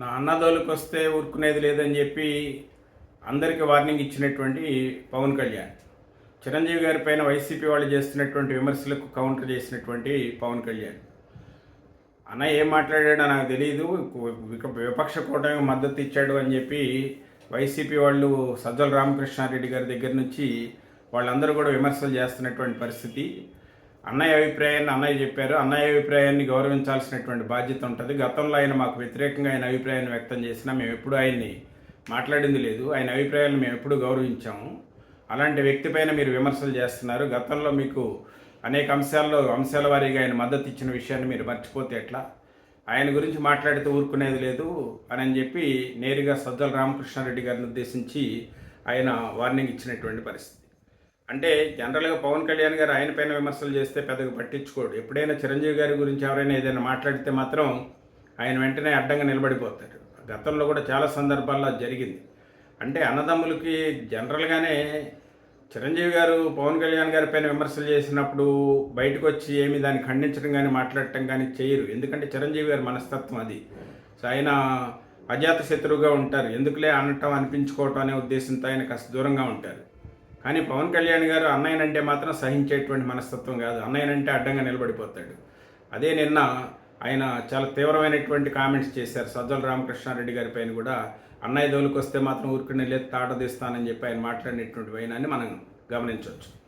నా అన్నదోలికి వస్తే ఊరుకునేది లేదని చెప్పి అందరికీ వార్నింగ్ ఇచ్చినటువంటి పవన్ కళ్యాణ్. చిరంజీవి గారి పైన వైసీపీ వాళ్ళు చేస్తున్నటువంటి విమర్శలకు కౌంటర్ చేసినటువంటి పవన్ కళ్యాణ్. అన్న ఏం మాట్లాడాడో నాకు తెలియదు విపక్ష కూటమి మద్దతు ఇచ్చాడు అని చెప్పి వైసీపీ వాళ్ళు సజ్జల రామకృష్ణారెడ్డి గారి దగ్గర నుంచి వాళ్ళందరూ కూడా విమర్శలు చేస్తున్నటువంటి పరిస్థితి. అన్నయ్య అభిప్రాయాన్ని అన్నయ్య చెప్పారు. అన్నయ్య అభిప్రాయాన్ని గౌరవించాల్సినటువంటి బాధ్యత ఉంటుంది. గతంలో ఆయన మాకు వ్యతిరేకంగా ఆయన అభిప్రాయాన్ని వ్యక్తం చేసినా మేము ఎప్పుడూ ఆయన్ని మాట్లాడింది లేదు. ఆయన అభిప్రాయాలను మేము ఎప్పుడూ గౌరవించాము. అలాంటి వ్యక్తి పైన మీరు విమర్శలు చేస్తున్నారు. గతంలో మీకు అనేక అంశాల్లో అంశాల వారీగా ఆయన మద్దతు ఇచ్చిన విషయాన్ని మీరు మర్చిపోతే ఎట్లా? ఆయన గురించి మాట్లాడితే ఊరుకునేది లేదు అని అని చెప్పి నేరుగా సజ్జల రామకృష్ణారెడ్డి గారిని ఉద్దేశించి ఆయన వార్నింగ్ ఇచ్చినటువంటి పరిస్థితి. అంటే జనరల్గా పవన్ కళ్యాణ్ గారు ఆయన పైన విమర్శలు చేస్తే పెద్దగా పట్టించుకోడు. ఎప్పుడైనా చిరంజీవి గారి గురించి ఎవరైనా ఏదైనా మాట్లాడితే మాత్రం ఆయన వెంటనే అడ్డంగా నిలబడిపోతాడు. గతంలో కూడా చాలా సందర్భాల్లో జరిగింది. అంటే అన్నదమ్ములకి జనరల్గానే చిరంజీవి గారు పవన్ కళ్యాణ్ గారి పైన విమర్శలు చేసినప్పుడు బయటకు వచ్చి ఏమి దాన్ని ఖండించడం కానీ మాట్లాడటం కానీ చేయరు. ఎందుకంటే చిరంజీవి గారి మనస్తత్వం అది. సో ఆయన అజాత శత్రువుగా ఉంటారు. ఎందుకులే అనటం అనిపించుకోవటం అనే ఉద్దేశంతో ఆయన కాస్త దూరంగా ఉంటారు. కానీ పవన్ కళ్యాణ్ గారు అన్నయ్యనంటే మాత్రం సహించేటువంటి మనస్తత్వం కాదు. అన్నయ్యనంటే అడ్డంగా నిలబడిపోతాడు. అదే నిన్న ఆయన చాలా తీవ్రమైనటువంటి కామెంట్స్ చేశారు. సజ్జల రామకృష్ణారెడ్డి గారి పైన కూడా అన్నయ్య దోలికి వస్తే మాత్రం ఊరుకునే లేదు తాటదీస్తానని చెప్పి ఆయన మాట్లాడినటువంటి వైనాన్ని మనం గమనించవచ్చు.